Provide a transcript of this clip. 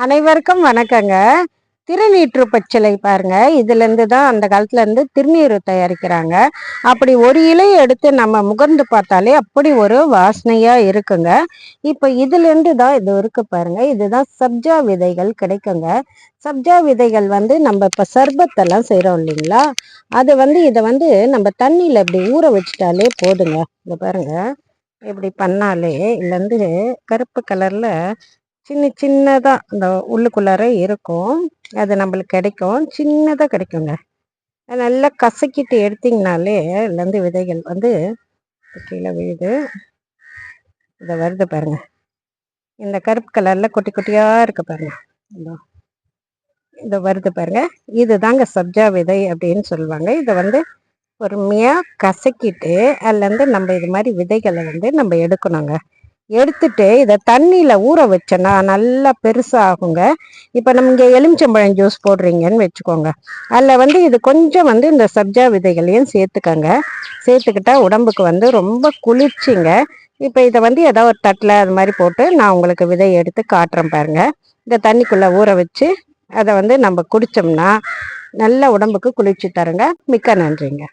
அனைவருக்கும் வணக்கங்க. திருநீற்று பச்சிலை பாருங்க. இதுலேருந்து தான் அந்த காலத்துல இருந்து திருநீர் தயாரிக்கிறாங்க. அப்படி ஒரு இலையை எடுத்து நம்ம முகர்ந்து பார்த்தாலே அப்படி ஒரு வாசனையா இருக்குங்க. இப்போ இதுலேருந்து தான் இது இருக்கு பாருங்க. இதுதான் சப்ஜா விதைகள் கிடைக்குங்க. சப்ஜா விதைகள் வந்து நம்ம இப்போ சர்பத்தெல்லாம் செய்கிறோம் இல்லைங்களா? அது வந்து இதை வந்து நம்ம தண்ணியில் இப்படி ஊற வச்சிட்டாலே போதுங்க. இதை பாருங்க. இப்படி பண்ணாலே இதுல இருந்து கருப்பு கலரில் சின்ன சின்னதாக அந்த உள்ளுக்குள்ளார இருக்கும். அது நம்மளுக்கு கிடைக்கும். சின்னதாக கிடைக்குங்க. அது நல்லா கசக்கிட்டு எடுத்திங்கனாலே இதுலேருந்து விதைகள் வந்து கீழே விழுது. இதை வருது பாருங்க. இந்த கருப்பு கலரில் குட்டி குட்டியாக இருக்கு பாருங்கள் இதை. வருது பாருங்கள் இது தாங்க சப்ஜா விதை அப்படின்னு சொல்லுவாங்க. இதை வந்து பொறுமையாக கசக்கிட்டு அதுலேருந்து நம்ம இது மாதிரி விதைகளை வந்து நம்ம எடுக்கணுங்க. எடுத்துட்டு இதை தண்ணியில் ஊற வச்சோன்னா நல்லா பெருசாகுங்க இப்போ நம்ம இங்கே எலுமிச்சம்பழம் ஜூஸ் போடுறீங்கன்னு வச்சுக்கோங்க. அதில் வந்து இது கொஞ்சம் வந்து இந்த சப்ஜா விதைகளையும் சேர்த்துக்கங்க. சேர்த்துக்கிட்டா உடம்புக்கு வந்து ரொம்ப குளிர்ச்சிங்க. இப்போ இதை வந்து ஏதோ ஒரு தட்டில் அது மாதிரி போட்டு நான் உங்களுக்கு விதை எடுத்து காட்டுறேன் பாருங்கள் இந்த தண்ணிக்குள்ளே ஊற வச்சு அதை வந்து நம்ம குடித்தோம்னா நல்ல உடம்புக்கு குளிர்ச்சி தருங்க. மிக்க நன்றிங்க.